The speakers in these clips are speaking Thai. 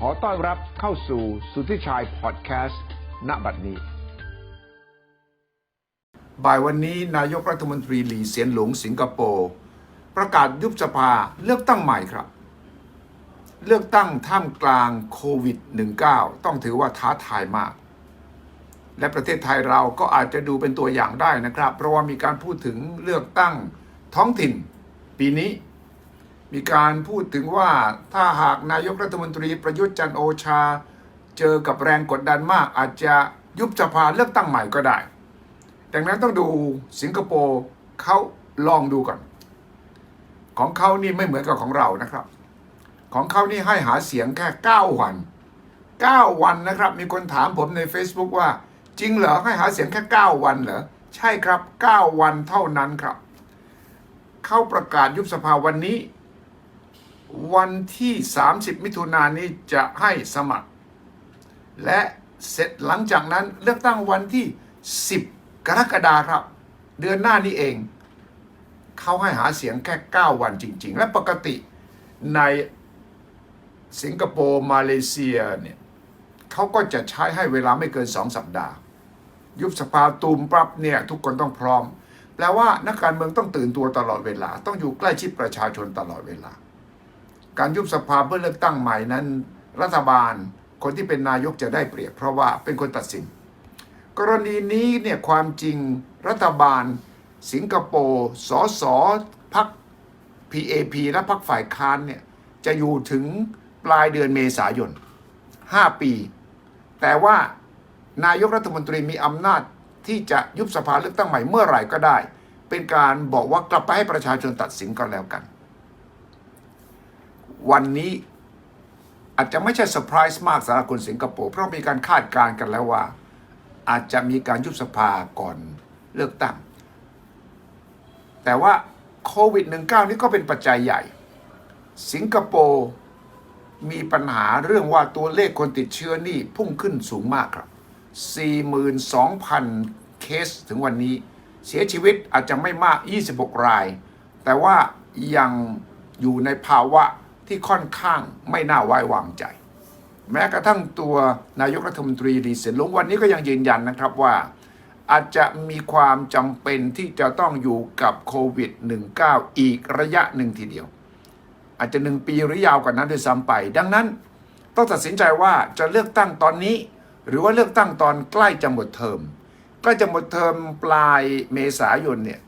ขอต้อนรับเข้าสู่สุทธิชัยพอดแคสต์ณบัดนี้ บ่ายวันนี้นายกรัฐมนตรีหลีเซียนหลงสิงคโปร์ประกาศยุบสภาเลือกตั้งใหม่ครับ เลือกตั้งท่ามกลางโควิด -19 ต้องถือว่าท้าทายมาก และประเทศไทยเราก็อาจจะดูเป็นตัวอย่างได้นะครับ เพราะว่ามีการพูดถึงเลือกตั้งท้องถิ่น ปีนี้ มีการพูดถึงว่าถ้าหากนายกรัฐมนตรีประยุทธ์จันโอชา เจอกับแรงกดดันมาก อาจจะยุบสภาเลือกตั้งใหม่ก็ได้ ดังนั้นต้องดูสิงคโปร์เขาลองดูก่อน ของเขานี่ไม่เหมือนกับของเรานะครับ ของเขานี่ให้หาเสียงแค่ 9 วัน 9 วันนะครับ มีคนถามผมใน Facebook ว่า จริงเหรอให้หาเสียงแค่ 9 วันเหรอใช่ครับ 9 วันเท่านั้นครับ เข้าประกาศยุบสภาวันนี้ วันที่ 30 มิถุนายนนี้จะให้สมัคร และเสร็จหลังจากนั้นเลือกตั้งวันที่ 10 กรกฎาคมครับ เดือนหน้านี้เอง เขาให้หาเสียงแค่ 9 วันจริง ๆ และปกติในสิงคโปร์มาเลเซียเนี่ยเขาก็จะใช้ให้เวลาไม่เกิน 2 สัปดาห์ ยุบสภาตูมปรับเนี่ยทุกคนต้องพร้อมแปลว่านักการเมืองต้องตื่นตัวตลอดเวลา ต้องอยู่ใกล้ชิดประชาชนตลอดเวลา การยุบสภาเพื่อเลือกตั้งใหม่นั้น รัฐบาลคนที่เป็นนายกจะได้เปรียบ เพราะว่าเป็นคนตัดสิน กรณีนี้เนี่ยความจริงรัฐบาล สิงคโปร์สสพัก PAP และพักฝ่ายค้านเนี่ยจะอยู่ถึงปลายเดือนเมษายน 5 ปี แต่ว่านายกรัฐมนตรีมีอำนาจที่จะยุบสภาเลือกตั้งใหม่เมื่อไหร่ก็ได้ เป็นการบอกว่ากลับไปให้ประชาชนตัดสินก็แล้วกัน วันนี้อาจจะไม่ใช่เซอร์ไพรส์มากสำหรับคนสิงคโปร์เพราะมีการคาดการณ์กันแล้วว่า อาจจะมีการยุบสภาก่อนเลือกตั้ง แต่ว่าโควิด -19 นี่ก็เป็นปัจจัยใหญ่ สิงคโปร์มีปัญหาเรื่องว่าตัวเลขคนติดเชื้อนี่พุ่งขึ้นสูงมากครับ 42,000 เคสถึงวันนี้ เสียชีวิตอาจจะไม่มาก 26 ราย แต่ว่ายังอยู่ในภาวะ ที่ค่อนข้างไม่น่าไว้วางใจ แม้กระทั่งตัวนายกรัฐมนตรีลีเซนลงวันนี้ก็ยังยืนยันนะครับว่า อาจจะมีความจำเป็นที่จะต้องอยู่กับโควิด -19 อีกระยะหนึ่งทีเดียว อาจจะหนึ่งปีหรือยาวกว่านั้นด้วยซ้ำไป ดังนั้นต้องตัดสินใจว่าจะเลือกตั้งตอนนี้ หรือว่าเลือกตั้งตอนใกล้จะหมดเทอมใกล้จะหมดเทอมปลายเมษายนเนี่ย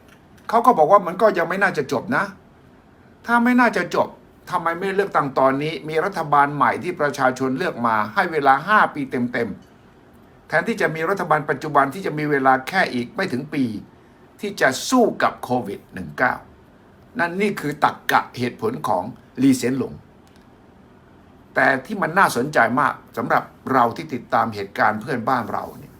เขาก็บอกว่ามันก็ยังไม่น่าจะจบนะ ถ้าไม่น่าจะจบ ทำไมไม่เลือกตั้งตอนนี้ มีรัฐบาลใหม่ที่ประชาชนเลือกมาให้เวลา 5 ปีเต็มๆ แทนที่จะมีรัฐบาลปัจจุบันที่จะมีเวลาแค่อีกไม่ถึงปี ที่จะสู้กับโควิด -19 นั่นนี่คือตักกะเหตุผลของลีเซียนหลง แต่ที่มันน่าสนใจมากสำหรับเราที่ติดตามเหตุการณ์เพื่อนบ้านเราเนี่ย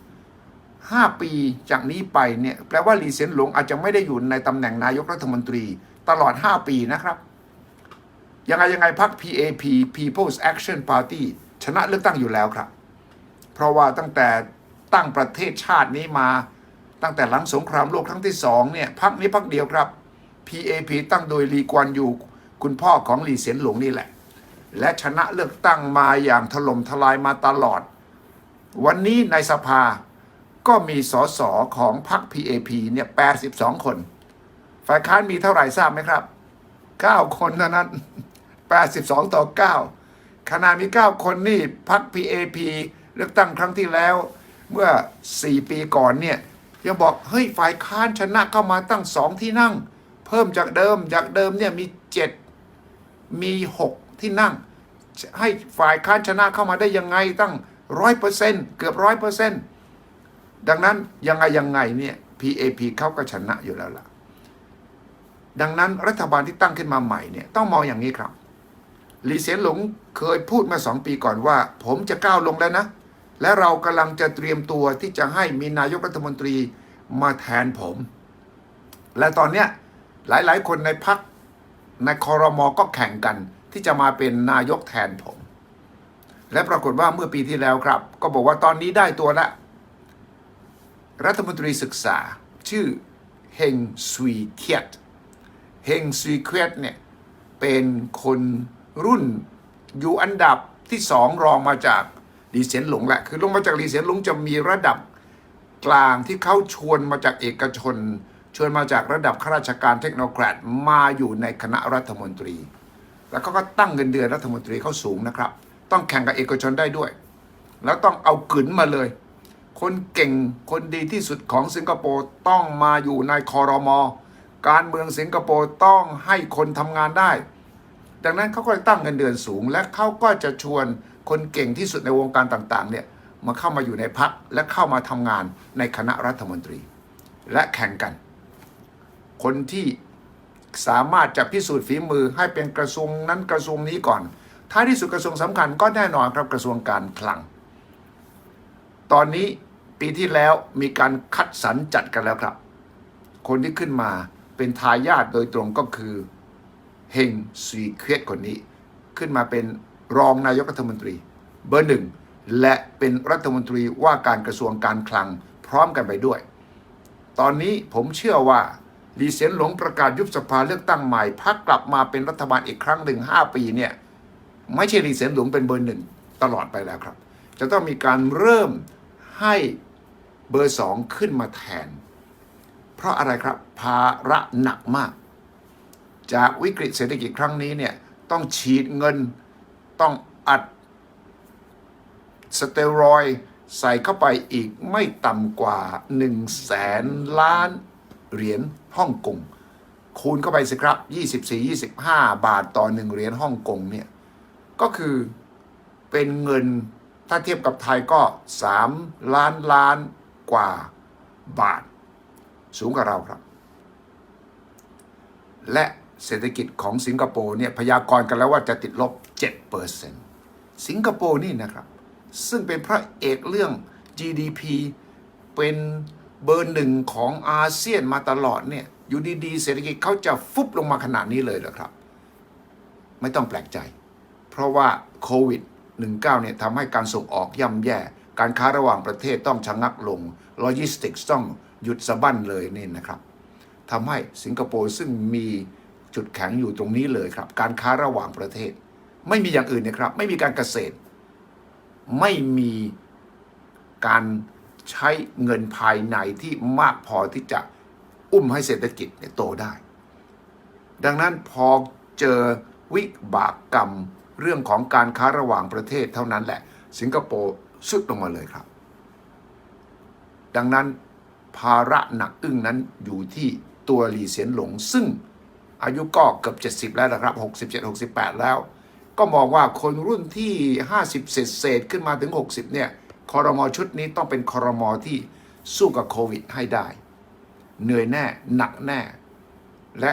ห้าปีจากนี้ไปเนี่ยแปลว่าลีเซียนหลงอาจจะไม่ได้อยู่ในตำแหน่งนายกรัฐมนตรีตลอด 5 ปีนะครับ ยังไงยังไงพรรค PAP People's Action Party ชนะเลือกตั้งอยู่แล้วครับ เพราะว่าตั้งแต่ตั้งประเทศชาตินี้มา ตั้งแต่หลังสงครามโลกครั้งที่สองเนี่ยพรรคนี้พรรคเดียวครับ PAP ตั้งโดยลีกวนอยู่คุณพ่อของลีเสียนหลงนี่แหละ และชนะเลือกตั้งมาอย่างถล่มทลายมาตลอด วันนี้ในสภาก็มีสสของพรรค PAP เนี่ย82 คน ฝ่ายค้านมีเท่าไหร่ทราบไหมครับ 9 คนเท่านั้น 82 ต่อ 9 ขณะมี 9 คนนี่พรรค PAP เลือกตั้งครั้งที่แล้ว เมื่อ 4 ปีก่อนเนี่ยยังบอก เฮ้ย ฝ่ายค้านชนะเข้ามาตั้งสองที่นั่ง เพิ่มจากเดิมจากเดิมเนี่ยมี 7 มี 6 ที่นั่ง ให้ฝ่ายค้านชนะเข้ามาได้ยังไงตั้งร้อยเปอร์เซ็นต์เกือบร้อยเปอร์เซ็นต์ดังนั้นยังไงยังไงเนี่ย PAP เขาก็ชนะอยู่แล้วล่ะ ดังนั้นรัฐบาลที่ตั้งขึ้นมาใหม่เนี่ยต้องมองอย่างนี้ครับ หลีเสียนหลงเคยพูดมาสองปีก่อนว่า ผมจะก้าวลงแล้วนะ และเรากำลังจะเตรียมตัวที่จะให้มีนายกรัฐมนตรีมาแทนผม และตอนเนี้ยหลายๆ คนในพักในคอรมอก็แข่งกัน ที่จะมาเป็นนายกแทนผม และปรากฏว่าเมื่อปีที่แล้วครับ ก็บอกว่าตอนนี้ได้ตัวแล้วรัฐมนตรีศึกษา ชื่อเฮงซุยเคียตเฮงซุยเคียตเนี่ยเป็นคน รุ่นอยู่อันดับที่สองรองมาจากลีเซียนหลงแหละ คือลงมาจากลีเซียนหลงจะมีระดับกลางที่เขาชวนมาจากเอกชน ชวนมาจากระดับข้าราชการเทคโนแครดมาอยู่ในคณะรัฐมนตรี แล้วเขาก็ตั้งเงินเดือนรัฐมนตรีเขาสูงนะครับ ต้องแข่งกับเอกชนได้ด้วย แล้วต้องเอากึนมาเลย คนเก่งคนดีที่สุดของสิงคโปร์ต้องมาอยู่ในคอรมอการเมืองสิงคโปร์ต้องให้คนทำงานได้ ดังนั้นเขาก็เลยตั้งเงินเดือนสูง และเขาก็จะชวนคนเก่งที่สุดในวงการต่างๆเนี่ยมาเข้ามาอยู่ในพักและเข้ามาทำงานในคณะรัฐมนตรี และแข่งกัน คนที่สามารถจะพิสูจน์ฝีมือให้เป็นกระทรวงนั้นกระทรวงนี้ก่อน ท้ายที่สุดกระทรวงสำคัญก็แน่นอนครับกระทรวงการคลัง ตอนนี้ปีที่แล้วมีการคัดสรรจัดกันแล้วครับ คนที่ขึ้นมาเป็นทายาทโดยตรงก็คือ เฮงซีเควตคนนี้ ขึ้นมาเป็นรองนายกรัฐมนตรี เบอร์หนึ่ง และเป็นรัฐมนตรีว่าการกระทรวงการคลังพร้อมกันไปด้วย ตอนนี้ผมเชื่อว่าลีเซียนหลงประกาศยุบสภาเลือกตั้งใหม่พักกลับมาเป็นรัฐบาลอีกครั้งหนึ่งห้าปีเนี่ยไม่ใช่ลีเซียนหลงเป็นเบอร์หนึ่งตลอดไปแล้วครับ จะต้องมีการเริ่มให้เบอร์สองขึ้นมาแทน เพราะอะไรครับภาระหนักมาก จากวิกฤตเศรษฐกิจครั้งนี้เนี่ยต้องฉีดเงินต้องอัดสเตียรอยใส่เข้าไปอีกไม่ต่ำกว่า1แสนล้านเหรียญฮ่องกงคูณเข้าไปสิครับ 24-25 บาทต่อหนึ่งเหรียญฮ่องกงเนี่ยก็คือเป็นเงินถ้าเทียบกับไทยก็ 3 ล้านล้านกว่าบาท สูงกว่าเราครับ และ เศรษฐกิจของสิงคโปร์เนี่ยพยากรณ์กันแล้วว่าจะติดลบ 7%สิงคโปร์นี่นะครับ ซึ่งเป็นพระเอกเรื่อง GDP เป็นเบอร์หนึ่งของอาเซียนมาตลอดเนี่ยอยู่ดีๆเศรษฐกิจเขาจะฟุบลงมาขนาดนี้เลยเหรอครับ ไม่ต้องแปลกใจ เพราะว่าโควิด 19 เนี่ยทำให้การส่งออกย่ำแย่ การค้าระหว่างประเทศต้องชะงักลงโลจิสติกส์ต้องหยุดสะบั้นเลยนี่นะครับทำให้สิงคโปร์ซึ่งมี จุดแข็งอยู่ตรงนี้เลยครับ การค้าระหว่างประเทศ ไม่มีอย่างอื่นนะครับ ไม่มีการเกษตร ไม่มีการใช้เงินภายในที่มากพอที่จะอุ้มให้เศรษฐกิจเนี่ยโตได้ ดังนั้นพอเจอวิบากกรรมเรื่องของการค้าระหว่างประเทศเท่านั้นแหละ สิงคโปร์สุดลงมาเลยครับ ดังนั้นภาระหนักอึ้งนั้นอยู่ที่ตัวหลีเสียนหลงซึ่ง อายุก็เกือบ 70 แล้วนะครับ 67 68 แล้ว ก็มองว่าคนรุ่นที่ 50 เศษเศษขึ้นมาถึง 60 เนี่ยคอรมอชุดนี้ต้องเป็นคอรมอที่สู้กับโควิดให้ได้ เหนื่อยแน่หนักแน่ และ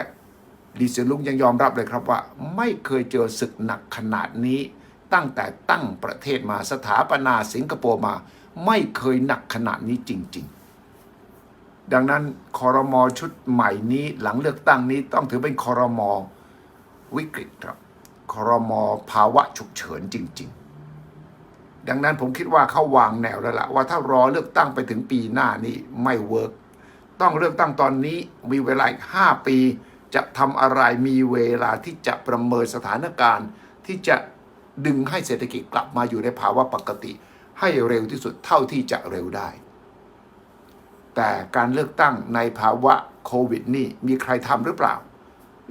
ลีเซนลุงยังยอมรับเลยครับว่า ไม่เคยเจอศึกหนักขนาดนี้ ตั้งแต่ตั้งประเทศมาสถาปนาสิงคโปร์มา ไม่เคยหนักขนาดนี้จริง ๆ ดังนั้นคอรมอชุดใหม่นี้หลังเลือกตั้งนี้ต้องถือเป็นคอรมอวิกฤตครับคอรมอภาวะฉุกเฉินจริง ๆ ดังนั้นผมคิดว่าเขาวางแนวแล้วล่ะว่าถ้ารอเลือกตั้งไปถึงปีหน้านี้ไม่เวิร์กต้องเลือกตั้งตอนนี้มีเวลาอีกห้าปี จะทำอะไรมีเวลาที่จะประเมินสถานการณ์ ที่จะดึงให้เศรษฐกิจกลับมาอยู่ในภาวะปกติ ให้เร็วที่สุดเท่าที่จะเร็วได้ แต่การเลือกตั้งในภาวะโควิดนี่มีใครทำหรือเปล่า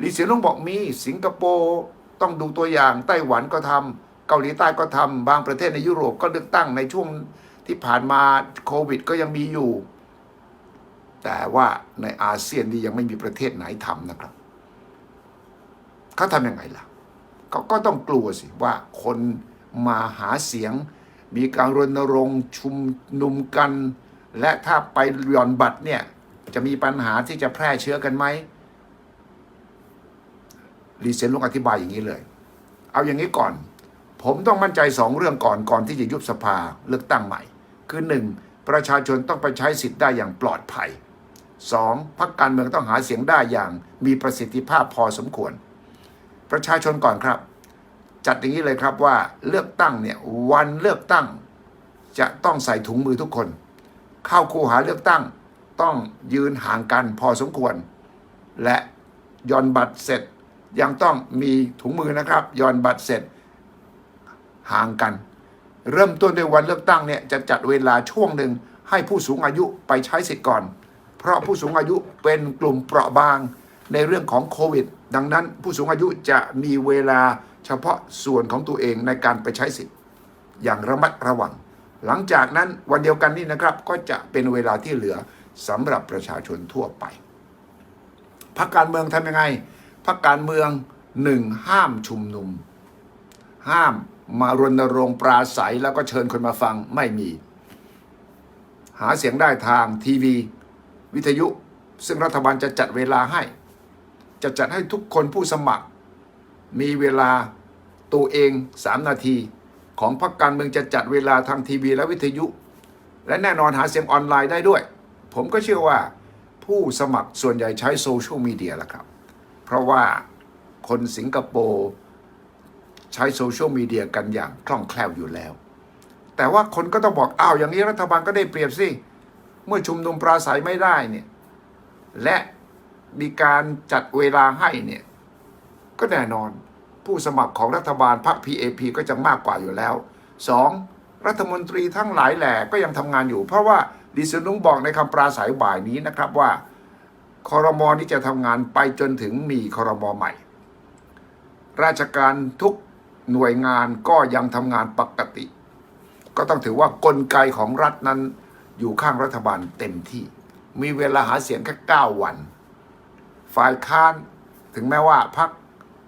ลีเซียนลงบอกมีสิงคโปร์ต้องดูตัวอย่างไต้หวันก็ทำเกาหลีใต้ก็ทำบางประเทศในยุโรปก็เลือกตั้งในช่วงที่ผ่านมาโควิดก็ยังมีอยู่ แต่ว่าในอาเซียนนี่ยังไม่มีประเทศไหนทำนะครับเขาทำยังไงล่ะเขาก็ต้องกลัวสิว่าคนมาหาเสียง มีการรณรงค์ชุมนุมกัน และถ้าไปหย่อนบัตรเนี่ย จะมีปัญหาที่จะแพร่เชื้อกันไหมรีเซนลุงอธิบายอย่างนี้เลย เอาอย่างนี้ก่อน ผมต้องมั่นใจสองเรื่องก่อนก่อนที่จะยุบสภาเลือกตั้งใหม่ คือหนึ่งประชาชนต้องไปใช้สิทธิ์ได้อย่างปลอดภัยสองพรรคการเมืองต้องหาเสียงได้อย่างมีประสิทธิภาพพอสมควร ประชาชนก่อนครับ จัดอย่างนี้เลยครับว่าเลือกตั้งเนี่ยวันเลือกตั้งจะต้องใส่ถุงมือทุกคน เข้าคูหาเลือกตั้ง ต้องยืนห่างกันพอสมควร และย่อนบัตรเสร็จยังต้องมีถุงมือนะครับย่อนบัตรเสร็จห่างกัน เริ่มต้นด้วยวันเลือกตั้งเนี่ยจะจัดเวลาช่วงหนึ่งให้ผู้สูงอายุไปใช้สิทธิ์ก่อน เพราะผู้สูงอายุเป็นกลุ่มเปราะบางในเรื่องของโควิด ดังนั้นผู้สูงอายุจะมีเวลาเฉพาะส่วนของตัวเองในการไปใช้สิทธิ์ อย่างระมัดระวัง หลังจากนั้นวันเดียวกันนี่นะครับ ก็จะเป็นเวลาที่เหลือสำหรับประชาชนทั่วไปพรรคการเมืองทำยังไงพรรคการเมืองหนึ่งห้ามชุมนุม ห้ามมารณรงค์ปราศัยแล้วก็เชิญคนมาฟังไม่มี หาเสียงได้ทางทีวี วิทยุ ซึ่งรัฐบาลจะจัดเวลาให้ จะจัดให้ทุกคนผู้สมัคร มีเวลาตัวเอง 3 นาที ของพรรคการเมืองจะจัดเวลาทางทีวีและวิทยุ และแน่นอนหาเสียงออนไลน์ได้ด้วย ผมก็เชื่อว่าผู้สมัครส่วนใหญ่ใช้โซเชียลมีเดียแหละครับ เพราะว่าคนสิงคโปร์ใช้โซเชียลมีเดียกันอย่างคล่องแคล่วอยู่แล้ว แต่ว่าคนก็ต้องบอกอ้าวอย่างนี้รัฐบาลก็ได้เปรียบสิ เมื่อชุมนุมปราศัยไม่ได้เนี่ยและมีการจัดเวลาให้เนี่ยก็แน่นอน ผู้สมัครของรัฐบาลพรรค PAP ก็จะมากกว่าอยู่แล้ว 2. รัฐมนตรีทั้งหลายแหล่ก็ยังทำงานอยู่ เพราะว่าดิฉันนุ้งบอกในคำปราศัยบ่ายนี้นะครับว่าคอรมอนี่จะทำงานไปจนถึงมีคอรมอใหม่ ราชการทุกหน่วยงานก็ยังทำงานปกติ ก็ต้องถือว่ากลไกของรัฐนั้นอยู่ข้างรัฐบาลเต็มที่ มีเวลาหาเสียงแค่9วัน ฝ่ายค้านถึงแม้ว่าพัก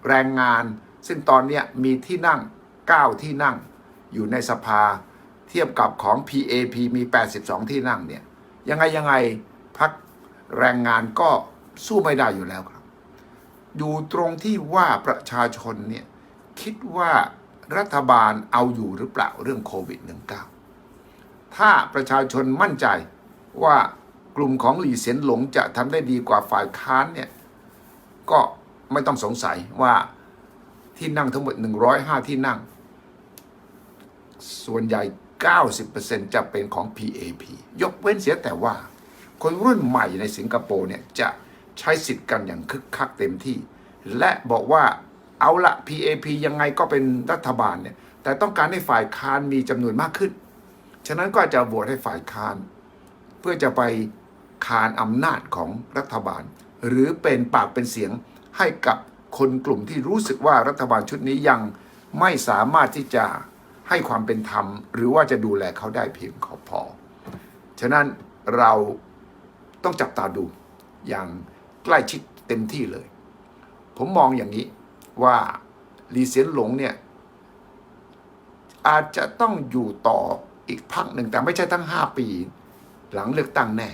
แรงงาน ซึ่งตอนนี้มีที่นั่ง 9 ที่นั่งอยู่ในสภาเทียบกับของ PAP มี 82 ที่นั่งเนี่ยยังไงยังไงพักแรงงานก็สู้ไม่ได้อยู่แล้วครับ อยู่ตรงที่ว่าประชาชนเนี่ยคิดว่ารัฐบาลเอาอยู่หรือเปล่าเรื่องโควิด -19 ถ้าประชาชนมั่นใจว่ากลุ่มของหลีเสียนหลงจะทำได้ดีกว่าฝ่ายค้านเนี่ยก็ไม่ต้องสงสัยว่า ที่นั่งทั้งหมด 105 ที่นั่ง ส่วนใหญ่ 90%จะเป็นของ PAP ยกเว้นเสียแต่ว่า คนรุ่นใหม่ในสิงคโปร์เนี่ย จะใช้สิทธิ์กันอย่างคึกคักเต็มที่ และบอกว่าเอาละ PAP ยังไงก็เป็นรัฐบาลเนี่ย แต่ต้องการให้ฝ่ายค้านมีจำนวนมากขึ้น ฉะนั้นก็จะโหวตให้ฝ่ายค้าน เพื่อจะไปคานอำนาจของรัฐบาล หรือเป็นปากเป็นเสียงให้กับ คนกลุ่มที่รู้สึกว่ารัฐบาลชุดนี้ยังไม่สามารถที่จะให้ความเป็นธรรม หรือว่าจะดูแลเขาได้เพียงพอ ฉะนั้นเราต้องจับตาดูอย่างใกล้ชิดเต็มที่เลย ผมมองอย่างนี้ว่าลีเซียนหลงเนี่ยอาจจะต้องอยู่ต่ออีกพักหนึ่งแต่ไม่ใช่ทั้ง 5 ปี หลังเลือกตั้งแน่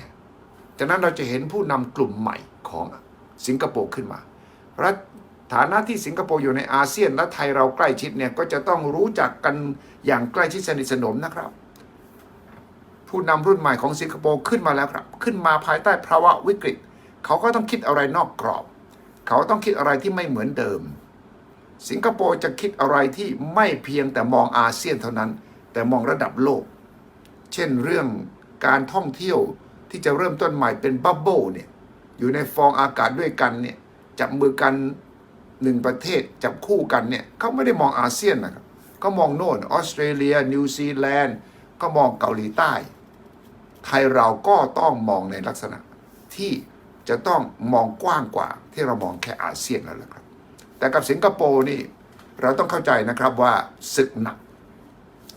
จากนั้นเราจะเห็นผู้นำกลุ่มใหม่ของสิงคโปร์ขึ้นมา รัฐ ฐานะที่สิงคโปร์อยู่ในอาเซียนและไทยเราใกล้ชิดเนี่ยก็จะต้องรู้จักกันอย่างใกล้ชิดสนิทสนมนะครับ ผู้นำรุ่นใหม่ของสิงคโปร์ขึ้นมาแล้วครับ ขึ้นมาภายใต้ภาวะวิกฤต เขาก็ต้องคิดอะไรนอกกรอบ เขาต้องคิดอะไรที่ไม่เหมือนเดิม สิงคโปร์จะคิดอะไรที่ไม่เพียงแต่มองอาเซียนเท่านั้น แต่มองระดับโลก เช่นเรื่องการท่องเที่ยวที่จะเริ่มต้นใหม่เป็นบับเบิลเนี่ยอยู่ในฟองอากาศด้วยกันเนี่ยจับมือกัน หนึ่งประเทศจับคู่กันเนี่ยเขาไม่ได้มองอาเซียนนะครับก็มองโน่นออสเตรเลีย นิวซีแลนด์ก็มองเกาหลีใต้ ไทยเราก็ต้องมองในลักษณะที่จะต้องมองกว้างกว่า ที่เรามองแค่อาเซียนแล้วละครับ แต่กับสิงคโปร์นี่เราต้องเข้าใจนะครับว่าศึกหนัก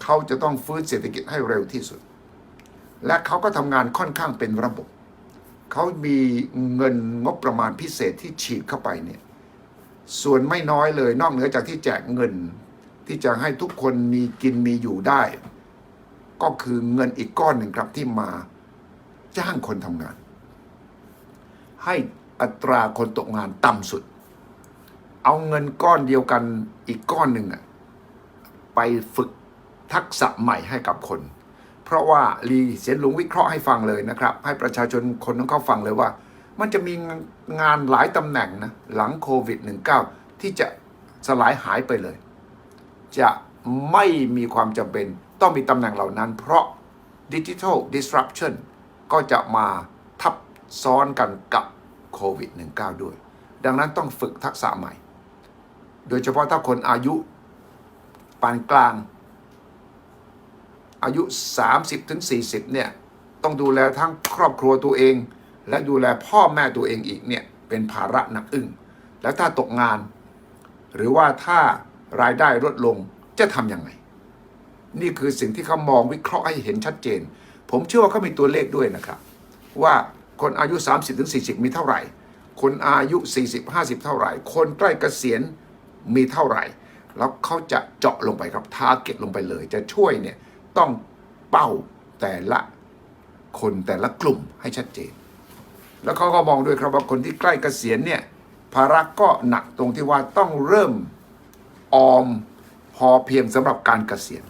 เขาจะต้องฟื้นเศรษฐกิจให้เร็วที่สุด และเขาก็ทำงานค่อนข้างเป็นระบบ เขามีเงินงบประมาณพิเศษที่ฉีดเข้าไปเนี่ย ส่วนไม่น้อยเลย นอกเหนือจากที่แจกเงิน ที่จะให้ทุกคนมีกินมีอยู่ได้ ก็คือเงินอีกก้อนหนึ่งครับที่มาจ้างคนทำงาน ให้อัตราคนตกงานต่ำสุด เอาเงินก้อนเดียวกันอีกก้อนหนึ่งอะไปฝึกทักษะใหม่ให้กับคน เพราะว่าลีเสียนลุงวิเคราะห์ให้ฟังเลยนะครับ ให้ประชาชนคนของเขาฟังเลยว่า มันจะมีงานหลายตำแหน่งนะหลังโควิด -19 ที่จะสลายหายไปเลย จะไม่มีความจำเป็นต้องมีตำแหน่งเหล่านั้น เพราะดิจิทัล disruption ก็จะมาทับซ้อนกันกับโควิด -19 ด้วย ดังนั้นต้องฝึกทักษะใหม่ โดยเฉพาะถ้าคนอายุปานกลาง อายุ 30-40 เนี่ย ต้องดูแลทั้งครอบครัวตัวเอง และดูแลพ่อแม่ตัวเองอีกเนี่ยเป็นภาระหนักอึ้งแล้วถ้าตกงาน หรือว่าถ้ารายได้ลดลงจะทำยังไง นี่คือสิ่งที่เขามองวิเคราะห์ให้เห็นชัดเจน ผมเชื่อว่าเขามีตัวเลขด้วยนะครับ ว่าคนอายุ 30-40 มีเท่าไหร่ คนอายุ 40-50 เท่าไหร่ คนใกล้เกษียณมีเท่าไหร่ แล้วเขาจะเจาะลงไปครับทาร์เก็ตลงไปเลย จะช่วยเนี่ยต้องเป้าแต่ละคนแต่ละกลุ่มให้ชัดเจน แล้วเขาก็มองด้วยครับว่าคนที่ใกล้เกษียณเนี่ยภาระก็หนักตรงที่ว่าต้องเริ่มออมพอเพียงสำหรับการเกษียณ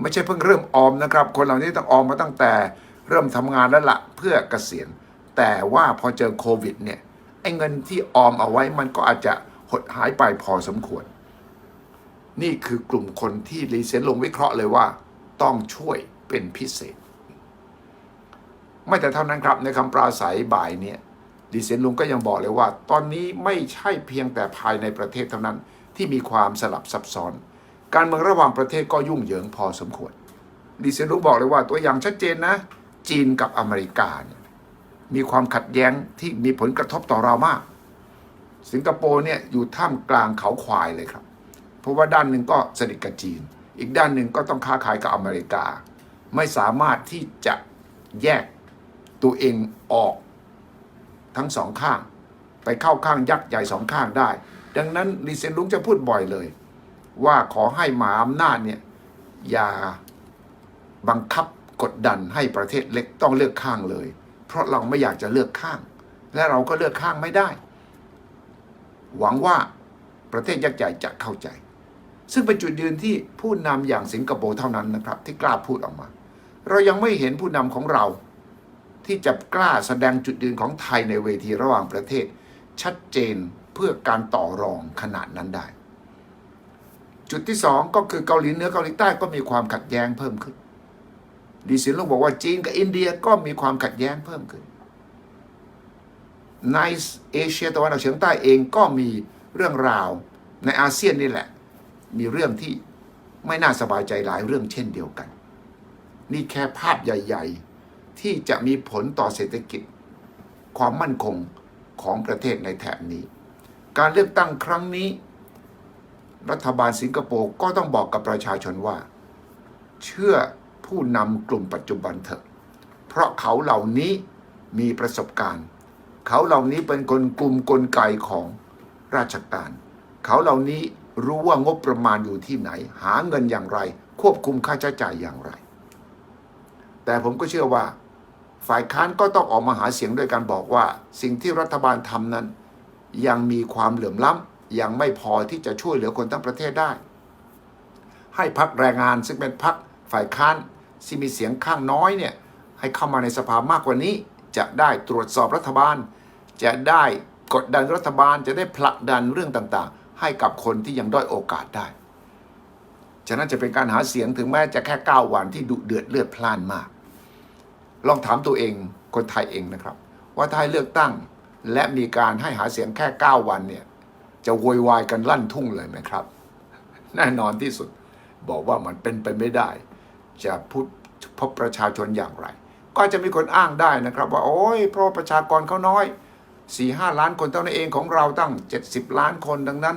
ไม่ใช่เพิ่งเริ่มออมนะครับ คนเหล่านี้ต้องออมมาตั้งแต่เริ่มทำงานแล้วละเพื่อเกษียณ แต่ว่าพอเจอโควิดเนี่ยไอ้เงินที่ออมเอาไว้มันก็อาจจะหดหายไปพอสมควร นี่คือกลุ่มคนที่รีเซนลงวิเคราะห์เลยว่า ต้องช่วยเป็นพิเศษ ไม่แต่เท่านั้นครับในคำปราศัยบ่ายเนี่ยดีเซนลุงก็ยังบอกเลยว่า ตอนนี้ไม่ใช่เพียงแต่ภายในประเทศเท่านั้นที่มีความสลับซับซ้อน การเมืองระหว่างประเทศก็ยุ่งเหยิงพอสมควรดีเซนลุงบอกเลยว่าตัวอย่างชัดเจนนะ จีนกับอเมริกาเนี่ยมีความขัดแย้งที่มีผลกระทบต่อเรามาก สิงคโปร์เนี่ยอยู่ท่ามกลางเขาควายเลยครับ เพราะว่าด้านหนึ่งก็สนิทกับจีน อีกด้านหนึ่งก็ต้องค้าขายกับอเมริกา ไม่สามารถที่จะแยก ตัวเองออกทั้งสองข้าง ไปเข้าข้างยักษ์ใหญ่สองข้างได้ ดังนั้นลีเซนลุงจะพูดบ่อยเลย ว่าขอให้หมาอำนาจเนี่ยอย่าบังคับกดดันให้ประเทศเล็กต้องเลือกข้างเลย เพราะเราไม่อยากจะเลือกข้าง และเราก็เลือกข้างไม่ได้ หวังว่าประเทศยักษ์ใหญ่จะเข้าใจ ซึ่งเป็นจุดยืนที่ผู้นำอย่างสิงคโปร์เท่านั้นนะครับ ที่กล้าพูดออกมา เรายังไม่เห็นผู้นำของเรา ที่จะกล้าแสดงจุดยืนของไทยในเวทีระหว่างประเทศ ชัดเจนเพื่อการต่อรองขนาดนั้นได้ จุดที่สองก็คือเกาหลีเหนือเกาหลีใต้ก็มีความขัดแย้งเพิ่มขึ้น ดีสินลุงบอกว่าจีนกับอินเดียก็มีความขัดแย้งเพิ่มขึ้น ในเอเชียตะวันออกเฉียงใต้เองก็มีเรื่องราวในอาเซียนนี่แหละ มีเรื่องที่ไม่น่าสบายใจหลายเรื่องเช่นเดียวกัน นี่แค่ภาพใหญ่ ๆ ที่จะมีผลต่อเศรษฐกิจ ความมั่นคงของประเทศในแถบนี้ การเลือกตั้งครั้งนี้ รัฐบาลสิงคโปร์ก็ต้องบอกกับประชาชนว่า เชื่อผู้นำกลุ่มปัจจุบันเถอะ เพราะเขาเหล่านี้มีประสบการณ์ เขาเหล่านี้เป็นคนกลุ่มกลไกของราชการ เขาเหล่านี้รู้ว่างบประมาณอยู่ที่ไหน หาเงินอย่างไร ควบคุมค่าใช้จ่ายอย่างไร แต่ผมก็เชื่อว่า ฝ่ายค้านก็ต้องออกมาหาเสียงด้วยการบอกว่า สิ่งที่รัฐบาลทำนั้น ยังมีความเหลื่อมล้ำยังไม่พอที่จะช่วยเหลือคนทั้งประเทศได้ ให้พักแรงงานซึ่งเป็นพักฝ่ายค้านที่มีเสียงข้างน้อยเนี่ยให้เข้ามาในสภามากกว่านี้ จะได้ตรวจสอบรัฐบาล จะได้กดดันรัฐบาลจะได้ผลักดันเรื่องต่างๆ ให้กับคนที่ยังด้อยโอกาสได้ ฉะนั้นจะเป็นการหาเสียงถึงแม้จะแค่ 9 วันที่ดุเดือดเลือดพล่านมาก ลองถามตัวเองคนไทยเองนะครับ ว่าถ้าเลือกตั้งและมีการให้หาเสียงแค่ 9 วันเนี่ย จะโวยวายกันลั่นทุ่งเลยไหมครับ แน่นอนที่สุดบอกว่ามันเป็นไปไม่ได้ จะพูดพบประชาชนอย่างไร ก็จะมีคนอ้างได้นะครับ ว่าโอ้ยเพราะประชากรเขาน้อย4 5ล้านคนเท่านั้นเองของเราตั้ง 70 ล้านคนดังนั้น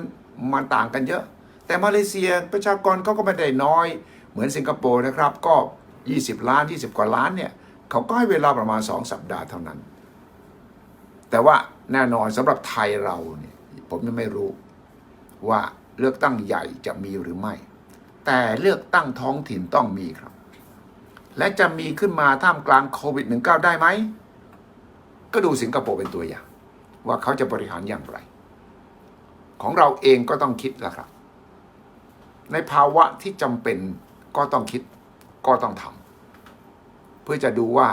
มันต่างกันเยอะ แต่มาเลเซียประชากรเขาก็ไม่ได้น้อย เหมือนสิงคโปร์นะครับก็ 20 ล้าน 20 กว่าล้านเนี่ย เขาก็ให้เวลาประมาณ 2 สัปดาห์เท่านั้น แต่ว่าแน่นอนสำหรับไทยเราเนี่ยผมยังไม่รู้ว่าเลือกตั้งใหญ่จะมีหรือไม่ แต่เลือกตั้งท้องถิ่นต้องมีครับ และจะมีขึ้นมาท่ามกลางโควิด -19 ได้ไหม ก็ดูสิงคโปร์เป็นตัวอย่าง ว่าเขาจะบริหารอย่างไร ของเราเองก็ต้องคิดแหละครับ ในภาวะที่จำเป็นก็ต้องคิดก็ต้องทำ เพื่อจะดูว่า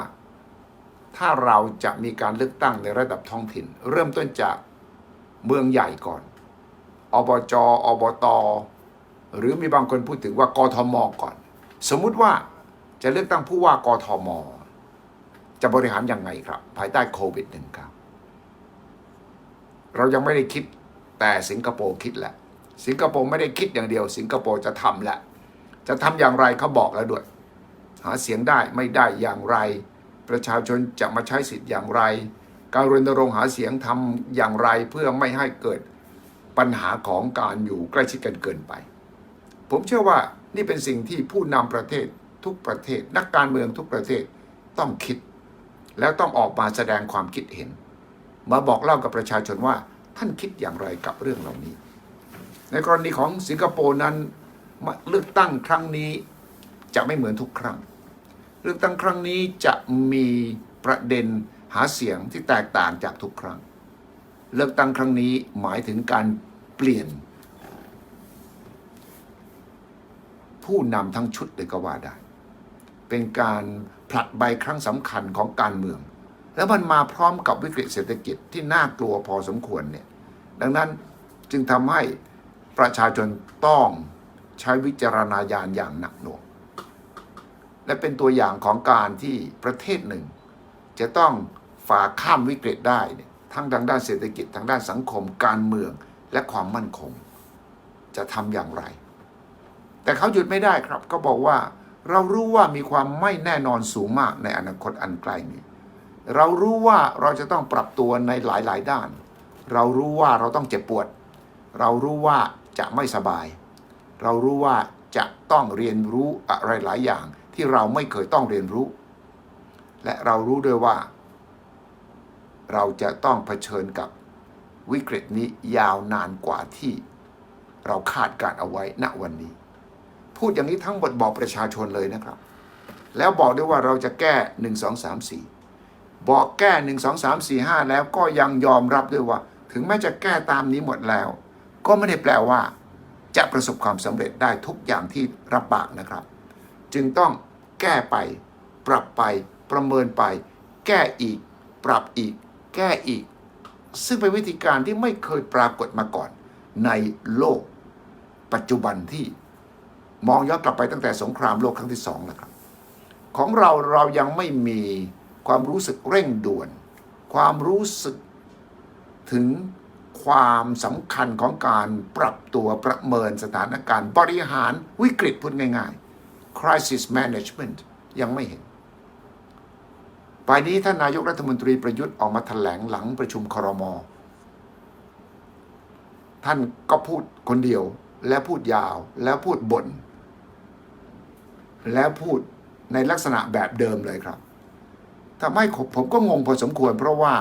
ถ้าเราจะมีการเลือกตั้งในระดับท้องถิ่น เริ่มต้นจากเมืองใหญ่ก่อน อบจ อบต หรือมีบางคนพูดถึงว่ากทมก่อน สมมุติว่าจะเลือกตั้งผู้ว่ากทม จะบริหารยังไงครับ ภายใต้โควิด -19 เรายังไม่ได้คิดแต่สิงคโปร์คิดแหละ สิงคโปร์ไม่ได้คิดอย่างเดียว สิงคโปร์จะทำแหละ จะทำอย่างไรเขาบอกแล้วด้วย หาเสียงได้ไม่ได้อย่างไร ประชาชนจะมาใช้สิทธิ์อย่างไร การรณรงค์หาเสียงทำอย่างไรเพื่อไม่ให้เกิดปัญหาของการอยู่ใกล้ชิดกันเกินไป ผมเชื่อว่านี่เป็นสิ่งที่ผู้นำประเทศทุกประเทศ นักการเมืองทุกประเทศต้องคิด แล้วต้องออกมาแสดงความคิดเห็น มาบอกเล่ากับประชาชนว่าท่านคิดอย่างไรกับเรื่องเหล่านี้ ในกรณีของสิงคโปร์นั้นเลือกตั้งครั้งนี้จะไม่เหมือนทุกครั้ง เลือกตั้งครั้งนี้จะมีประเด็นหาเสียงที่แตกต่างจากทุกครั้ง เลือกตั้งครั้งนี้หมายถึงการเปลี่ยน ผู้นำทั้งชุดเลยก็ว่าได้ เป็นการผลัดใบครั้งสำคัญของการเมือง แล้วมันมาพร้อมกับวิกฤตเศรษฐกิจที่น่ากลัวพอสมควรเนี่ยดังนั้นจึงทำให้ประชาชนต้องใช้วิจารณญาณอย่างหนักหน่วง และเป็นตัวอย่างของการที่ประเทศหนึ่ง จะต้องฝ่าข้ามวิกฤตได้ทั้งทางด้านเศรษฐกิจทางด้านสังคม การเมืองและความมั่นคง จะทำอย่างไร แต่เขาหยุดไม่ได้ครับก็บอกว่า เรารู้ว่ามีความไม่แน่นอนสูงมากในอนาคตอันใกล้นี้เรารู้ว่าเราจะต้องปรับตัวในหลาย ๆ ด้าน เรารู้ว่าเราต้องเจ็บปวด เรารู้ว่าจะไม่สบาย เรารู้ว่าจะต้องเรียนรู้อะไรหลายอย่าง ที่เราไม่เคยต้องเรียนรู้ และเรารู้ด้วยว่า เราจะต้องเผชิญกับวิกฤตนี้ยาวนานกว่าที่เราคาดการเอาไว้ณวันนี้ พูดอย่างนี้ทั้งหมดบอกประชาชนเลยนะครับ แล้วบอกด้วยว่าเราจะแก้ 1 2 3 4 บอกแก้ 1 2 3 4 5 แล้วก็ยังยอมรับด้วยว่า ถึงแม้จะแก้ตามนี้หมดแล้ว ก็ไม่ได้แปลว่า จะประสบความสำเร็จได้ทุกอย่างที่รับปากนะครับ จึงต้องแก้ไป ปรับไป ประเมินไป แก้อีก ปรับอีก แก้อีก ซึ่งเป็นวิธีการที่ไม่เคยปรากฏมาก่อน ในโลก ปัจจุบันที่มองย้อนกลับไปตั้งแต่สงครามโลกครั้งที่สองนะครับ ของเราเรายังไม่มีความรู้สึกเร่งด่วน ความรู้สึกถึงความสำคัญของการปรับตัวประเมินสถานการณ์ บริหารวิกฤตพูดง่าย ๆ crisis management ยังไม่เห็นปลายนี้ท่านนายกรัฐมนตรีประยุทธ์ออกมาถแถลงหลังประชุมครม ท่านก็พูดคนเดียวและพูดยาวแล้วพูดบน่นแล้วพูดในลักษณะแบบเดิมเลยครับทำให้ผมก็งงพอสมควรเพราะว่า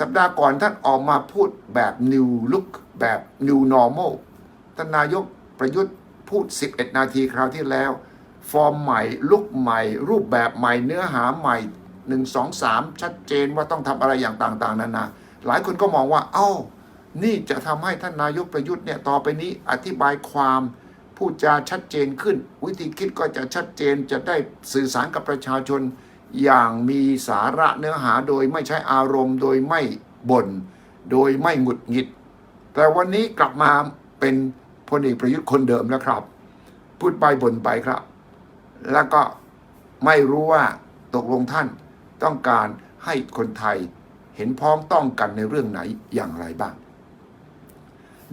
สัปดาห์ก่อนท่านออกมาพูดแบบ new look แบบ new normal ท่านนายกประยุทธ์ พูด 11 นาทีคราวที่แล้ว ฟอร์มใหม่ลุกใหม่ รูปแบบใหม่เนื้อหาใหม่ 1 2 3 ชัดเจนว่าต้องทำอะไรอย่างต่างๆนานาหลายคนก็มองว่า เอ้า นี่จะทำให้ท่านนายกประยุทธ์เนี่ยต่อไปนี้อธิบายความพูดจาชัดเจนขึ้น วิธีคิดก็จะชัดเจนจะได้สื่อสารกับประชาชน อย่างมีสาระเนื้อหาโดยไม่ใช้อารมณ์ โดยไม่บน่น โดยไม่หงุดหงิด แต่วันนี้กลับมาเป็น พลเอกประยุทธ์คนเดิมแล้วครับ พูดไปบ่นไปครับ แล้วก็ไม่รู้ว่าตกลงท่านต้องการให้คนไทยเห็นพ้องต้องกันในเรื่องไหนอย่างไรบ้าง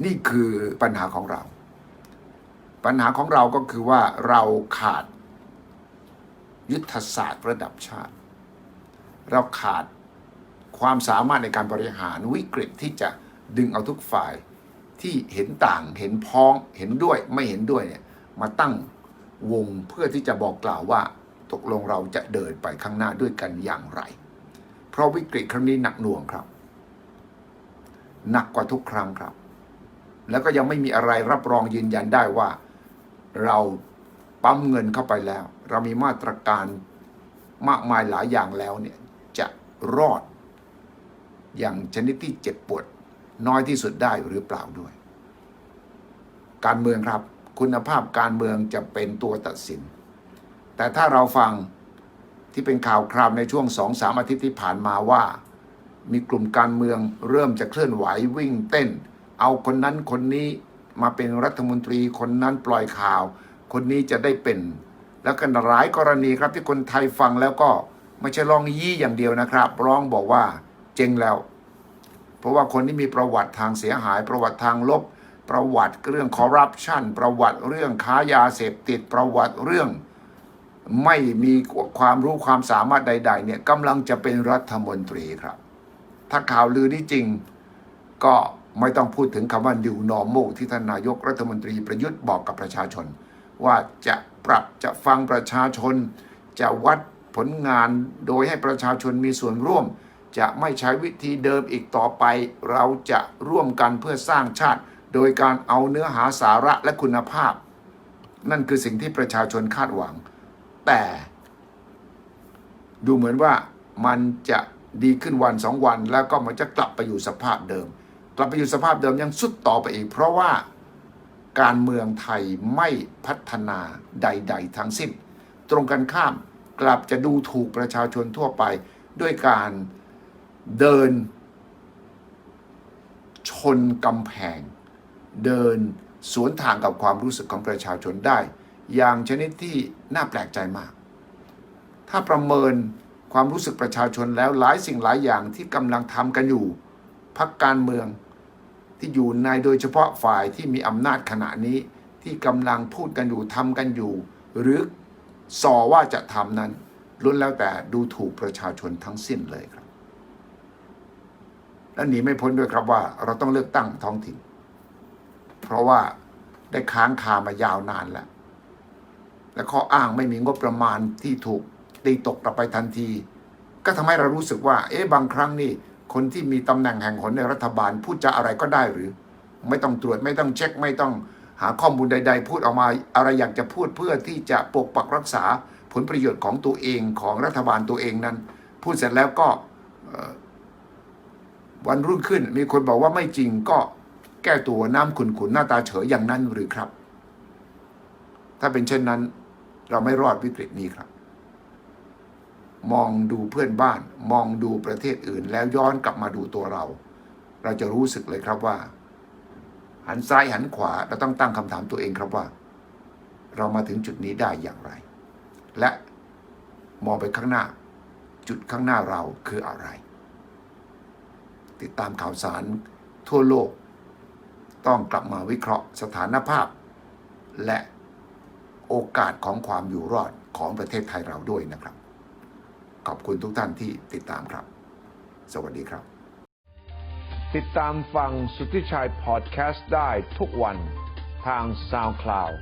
นี่คือปัญหาของเรา ปัญหาของเราก็คือว่าเราขาดยุทธศาสตร์ระดับชาติ เราขาดความสามารถในการบริหารวิกฤตที่จะดึงเอาทุกฝ่าย ที่เห็นต่างเห็นพ้องเห็นด้วยไม่เห็นด้วยเนี่ยมาตั้งวงเพื่อที่จะบอกกล่าวว่าตกลงเราจะเดินไปข้างหน้าด้วยกันอย่างไร เพราะวิกฤตครั้งนี้หนักหน่วงครับ หนักกว่าทุกครั้งครับ แล้วก็ยังไม่มีอะไรรับรองยืนยันได้ว่า เราปั๊มเงินเข้าไปแล้ว เรามีมาตรการมากมายหลายอย่างแล้วเนี่ยจะรอดอย่างชนิดที่เจ็บปวด น้อยที่สุดได้หรือเปล่าด้วย การเมืองครับคุณภาพการเมืองจะเป็นตัวตัดสิน แต่ถ้าเราฟังที่เป็นข่าวคราวในช่วงสองสามอาทิตย์ที่ผ่านมาว่า มีกลุ่มการเมืองเริ่มจะเคลื่อนไหววิ่งเต้น เอาคนนั้นคนนี้มาเป็นรัฐมนตรีคนนั้นปล่อยข่าว คนนี้จะได้เป็น แล้วกันหลายกรณีครับที่คนไทยฟังแล้วก็ไม่ใช่ร้องยี่อย่างเดียวนะครับ ร้องบอกว่าเจ๊งแล้ว เพราะว่าคนที่มีประวัติทางเสียหาย ประวัติทางลบ ประวัติเรื่องคอร์รัปชันประวัติเรื่องค้ายาเสพติดประวัติเรื่องไม่มีความรู้ความสามารถใด ๆ เนี่ยกำลังจะเป็นรัฐมนตรีครับ ถ้าข่าวลือนี้จริง ก็ไม่ต้องพูดถึงคำว่า new normal ที่ท่านนายกรัฐมนตรีประยุทธ์บอกกับประชาชน ว่าจะปรับจะฟังประชาชน จะวัดผลงานโดยให้ประชาชนมีส่วนร่วม จะไม่ใช้วิธีเดิมอีกต่อไป เราจะร่วมกันเพื่อสร้างชาติ โดยการเอาเนื้อหาสาระและคุณภาพ นั่นคือสิ่งที่ประชาชนคาดหวัง แต่ ดูเหมือนว่ามันจะดีขึ้นวันสองวัน แล้วก็มันจะกลับไปอยู่สภาพเดิม กลับไปอยู่สภาพเดิมยังสุดต่อไปอีก เพราะว่าการเมืองไทยไม่พัฒนาใด ๆ ทั้งสิ้น ตรงกันข้ามกลับจะดูถูกประชาชนทั่วไปด้วยการ เดิน ชนกำแพง เดินสวนทางกับความรู้สึกของประชาชนได้ อย่างชนิดที่น่าแปลกใจมาก ถ้าประเมินความรู้สึกประชาชนแล้วหลายสิ่งหลายอย่างที่กำลังทำกันอยู่พักการเมืองที่อยู่ในโดยเฉพาะฝ่ายที่มีอำนาจขณะนี้ที่กำลังพูดกันอยู่ทำกันอยู่ หรือสอว่าจะทำนั้นล้วนแล้วแต่ดูถูกประชาชนทั้งสิ้นเลยครับ และหนีไม่พ้นด้วยครับว่า เราต้องเลือกตั้งท้องถิ่น เพราะว่าได้ค้างคามายาวนานแล้ว และข้ออ้างไม่มีงบประมาณที่ถูกตีตกกลับไปทันที ก็ทำให้เรารู้สึกว่า เอ๊ะบางครั้งนี่คนที่มีตำแหน่งแห่งหนในรัฐบาลพูดจะอะไรก็ได้หรือ ไม่ต้องตรวจไม่ต้องเช็คไม่ต้องหาข้อมูลใด ๆ พูดออกมาอะไรอยากจะพูดเพื่อที่จะปกปักรักษาผลประโยชน์ของตัวเองของรัฐบาลตัวเองนั้น พูดเสร็จแล้วก็ วันรุ่งขึ้นมีคนบอกว่าไม่จริงก็แก้ตัวน้ำขุนขุนๆหน้าตาเฉยอย่างนั้นหรือครับ ถ้าเป็นเช่นนั้น เราไม่รอดวิกฤตนี้ครับ มองดูเพื่อนบ้าน มองดูประเทศอื่น แล้วย้อนกลับมาดูตัวเรา เราจะรู้สึกเลยครับว่า หันซ้ายหันขวาเราต้องตั้งคำถามตัวเองครับว่า เรามาถึงจุดนี้ได้อย่างไร และมองไปข้างหน้า จุดข้างหน้าเราคืออะไร ติดตามข่าวสารทั่วโลก ต้องกลับมาวิเคราะห์สถานภาพ และโอกาสของความอยู่รอดของประเทศไทยเราด้วยนะครับ ขอบคุณทุกท่านที่ติดตามครับ สวัสดีครับ ติดตามฟังสุทธิชัยพอดแคสต์ได้ทุกวันทาง SoundCloud